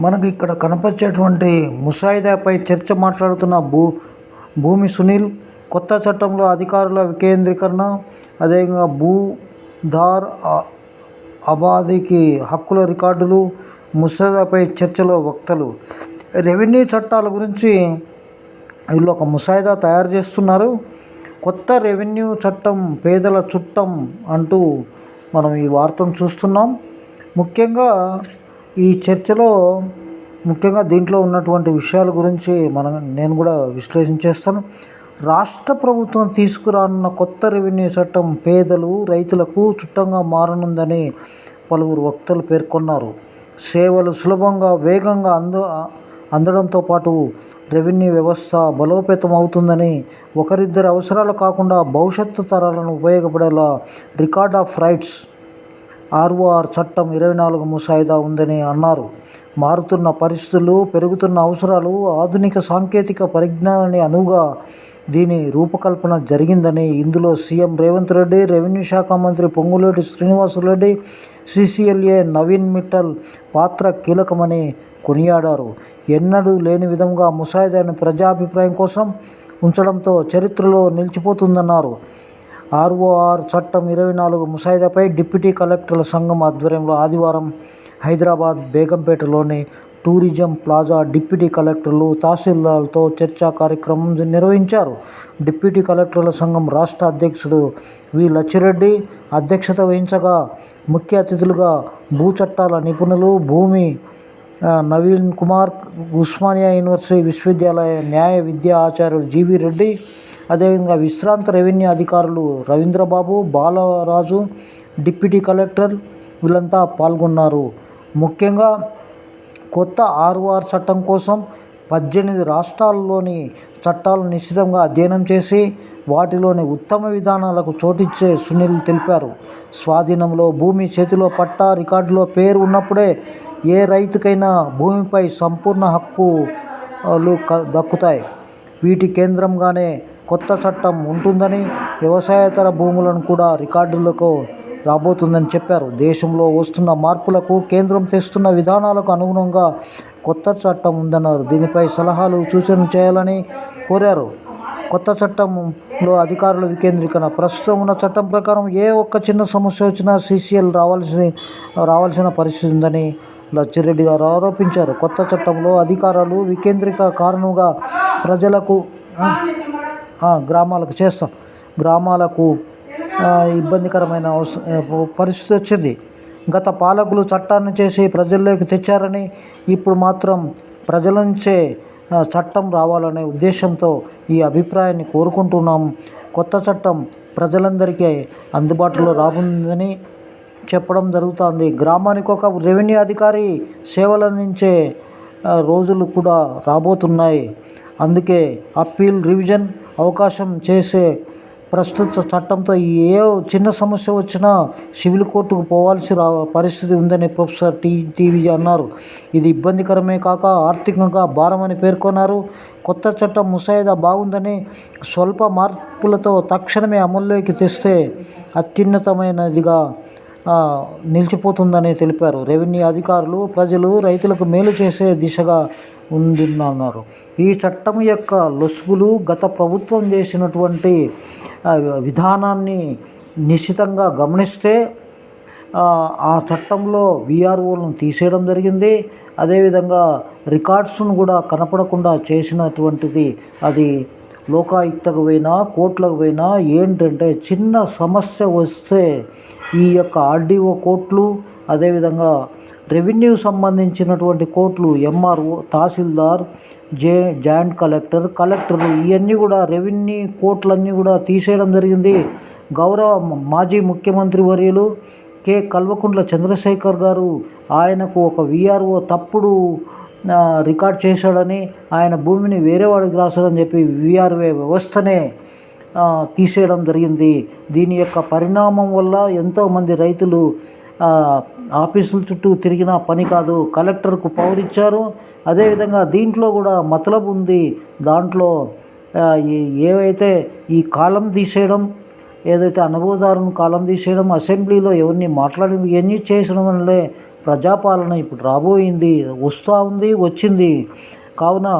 మనకు ఇక్కడ కనపరిచేటువంటి ముసాయిదాపై చర్చ మాట్లాడుతున్న భూ భూమి సునీల్ కొత్త చట్టంలో అధికారుల వికేంద్రీకరణ అదేవిధంగా భూధార్ అ- అబాదీకి హక్కుల రికార్డులు ముసాయిదాపై చర్చలో వక్తలు. రెవెన్యూ చట్టాల గురించి వీళ్ళు ఒక ముసాయిదా తయారు చేస్తున్నారు. కొత్త రెవెన్యూ చట్టం పేదల చుట్టం అంటూ మనం ఈ వార్తను చూస్తున్నాం. ముఖ్యంగా ఈ చర్చలో ముఖ్యంగా దీంట్లో ఉన్నటువంటి విషయాల గురించి మనం నేను కూడా విశ్లేషించేస్తాను రాష్ట్ర ప్రభుత్వం తీసుకురానున్న కొత్త రెవెన్యూ చట్టం పేదలు రైతులకు చుట్టంగా మారనుందని పలువురు వక్తలు పేర్కొన్నారు. సేవలు సులభంగా వేగంగా అంద అందడంతో పాటు రెవెన్యూ వ్యవస్థ బలోపేతం అవుతుందని ఒకరిద్దరి అవసరాలు కాకుండా భవిష్యత్తు తరాలను ఉపయోగపడేలా రికార్డ్ ఆఫ్ రైట్స్ ఆర్ఓఆర్ చట్టం ఇరవై నాలుగు ముసాయిదా ఉందని అన్నారు. మారుతున్న పరిస్థితులు పెరుగుతున్న అవసరాలు ఆధునిక సాంకేతిక పరిజ్ఞానాన్ని అనువుగా దీని రూపకల్పన జరిగిందని ఇందులో సీఎం రేవంత్ రెడ్డి రెవెన్యూ శాఖ మంత్రి పొంగులేటి శ్రీనివాసరెడ్డి సిసిఎల్ఏ నవీన్ మిట్టల్ పాత్ర కీలకమని కొనియాడారు. ఎన్నడూ లేని విధంగా ముసాయిదాను ప్రజాభిప్రాయం కోసం ఉంచడంతో చరిత్రలో నిలిచిపోతుందన్నారు. ఆర్ఓఆర్ చట్టం ఇరవై నాలుగు ముసాయిదాపై డిప్యూటీ కలెక్టర్ల సంఘం ఆధ్వర్యంలో ఆదివారం హైదరాబాద్ బేగంపేటలోని టూరిజం ప్లాజా డిప్యూటీ కలెక్టర్లు తహసీల్దార్లతో చర్చా కార్యక్రమం నిర్వహించారు. డిప్యూటీ కలెక్టర్ల సంఘం రాష్ట్ర అధ్యక్షుడు వి. లచ్చిరెడ్డి అధ్యక్షత వహించగా ముఖ్య అతిథులుగా భూ చట్టాల నిపుణులు భూమి నవీన్ కుమార్ ఉస్మానియా యూనివర్సిటీ విశ్వవిద్యాలయ న్యాయ విద్యా ఆచార్యుడు జీవి రెడ్డి అదేవిధంగా విశ్రాంత రెవెన్యూ అధికారులు రవీంద్రబాబు బాలరాజు డిప్యూటీ కలెక్టర్ వీళ్ళంతా పాల్గొన్నారు. ముఖ్యంగా కొత్త ఆర్ఓఆర్ చట్టం కోసం పద్దెనిమిది రాష్ట్రాల్లోని చట్టాలను నిశ్చితంగా అధ్యయనం చేసి వాటిలోని ఉత్తమ విధానాలకు చోటిచ్చే సునీల్ తెలిపారు. స్వాధీనంలో భూమి చేతిలో పట్టా రికార్డులో పేరు ఉన్నప్పుడే ఏ రైతుకైనా భూమిపై సంపూర్ణ హక్కులు క- దక్కుతాయి. వీటి కేంద్రంగానే కొత్త చట్టం ఉంటుందని వ్యవసాయేతర భూములను కూడా రికార్డులకు రాబోతుందని చెప్పారు. దేశంలో వస్తున్న మార్పులకు కేంద్రం తెస్తున్న విధానాలకు అనుగుణంగా కొత్త చట్టం ఉందన్నారు. దీనిపై సలహాలు సూచనలు చేయాలని కోరారు. కొత్త చట్టంలో అధికారుల వికేంద్రీకరణ. ప్రస్తుతం ఉన్న చట్టం ప్రకారం ఏ ఒక్క చిన్న సమస్య వచ్చినా సీసీఎల్ రావాల్సిన రావాల్సిన పరిస్థితి ఉందని లచ్చిరెడ్డి గారు ఆరోపించారు. కొత్త చట్టంలో అధికారాలు వికేంద్రీక కారణంగా ప్రజలకు గ్రామాలకు చేస్తాం. గ్రామాలకు ఇబ్బందికరమైన అవస పరిస్థితి వచ్చింది. గత పాలకులు చట్టాన్ని చేసి ప్రజల్లోకి తెచ్చారని ఇప్పుడు మాత్రం ప్రజల నుంచే చట్టం రావాలనే ఉద్దేశంతో ఈ అభిప్రాయాన్ని కోరుకుంటున్నాం. కొత్త చట్టం ప్రజలందరికీ అందుబాటులో రాబోతుందని చెప్పడం జరుగుతుంది. గ్రామానికి ఒక రెవెన్యూ అధికారి సేవలు అందించే రోజులు కూడా రాబోతున్నాయి. అందుకే అప్పీల్ రివిజన్ అవకాశం చేసే ప్రస్తుత చట్టంతో ఏ చిన్న సమస్య వచ్చినా సివిల్ కోర్టుకు పోవాల్సి రా పరిస్థితి ఉందని ప్రొఫెసర్ టీ టీవీ అన్నారు. ఇది ఇబ్బందికరమే కాక ఆర్థికంగా భారమని పేర్కొన్నారు. కొత్త చట్టం ముసాయిదా బాగుందని స్వల్ప మార్పులతో తక్షణమే అమల్లోకి తెస్తే అత్యున్నతమైనదిగా నిలిచిపోతుందని తెలిపారు. రెవెన్యూ అధికారులు ప్రజలు రైతులకు మేలు చేసే దిశగా ఉందన్నారు. ఈ చట్టం యొక్క లొసుగులు గత ప్రభుత్వం చేసినటువంటి విధానాన్ని నిశ్చితంగా గమనిస్తే ఆ, ఆ చట్టంలో విఆర్ఓలను తీసేయడం జరిగింది. అదేవిధంగా రికార్డ్స్ను కూడా కనపడకుండా చేసినటువంటిది అది లోకాయుక్తకు పోయినా కోర్టులకు పోయినా ఏంటంటే చిన్న సమస్య వస్తే ఈ యొక్క ఆర్డీఓ కోర్టులు అదేవిధంగా రెవెన్యూ సంబంధించినటువంటి కోర్టులు MRO tahsildar J joint collector collector ఇవన్నీ కూడా రెవెన్యూ కోర్టులన్నీ కూడా తీసేయడం జరిగింది. గౌరవ మాజీ ముఖ్యమంత్రి వర్యులు కె. కల్వకుంట్ల చంద్రశేఖర్ గారు ఆయనకు ఒక విఆర్ఓ తప్పుడు రికార్డ్ చేశాడని ఆయన భూమిని వేరే వాడికి రాశాడని చెప్పి విఆర్ఏ వ్యవస్థనే తీసేయడం జరిగింది. దీని యొక్క పరిణామం వల్ల ఎంతోమంది రైతులు ఆఫీసుల చుట్టూ తిరిగిన పని కాదు. కలెక్టర్కు పవర్ ఇచ్చారు. అదేవిధంగా దీంట్లో కూడా మతలబు ఉంది. దాంట్లో ఏవైతే ఈ కాలం తీసేయడం ఏదైతే అనుభవదారుని కాలం తీసేయడం అసెంబ్లీలో ఎవరిని మాట్లాడి ఇవన్నీ చేసడం వల్లే ప్రజాపాలన ఇప్పుడు రాబోయింది వస్తూ ఉంది వచ్చింది. కావున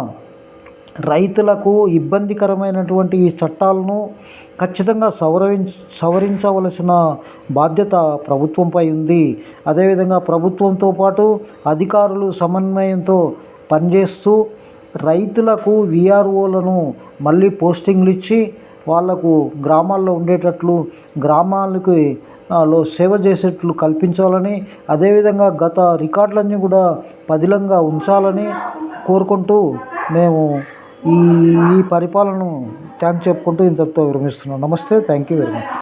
రైతులకు ఇబ్బందికరమైనటువంటి ఈ చట్టాలను ఖచ్చితంగా సవరించ సవరించవలసిన బాధ్యత ప్రభుత్వంపై ఉంది. అదేవిధంగా ప్రభుత్వంతో పాటు అధికారులు సమన్వయంతో పనిచేస్తూ రైతులకు విఆర్ఓలను మళ్ళీ పోస్టింగ్లు ఇచ్చి వాళ్ళకు గ్రామాల్లో ఉండేటట్లు గ్రామాలకి లో సేవ చేసేట్లు కల్పించాలని అదేవిధంగా గత రికార్డులన్నీ కూడా పదిలంగా ఉంచాలని కోరుకుంటూ మేము ఈ ఈ పరిపాలనను థ్యాంక్ చెప్పుకుంటూ ఇంతటితో విరమిస్తున్నాం. నమస్తే థ్యాంక్ యూ వెరీ మచ్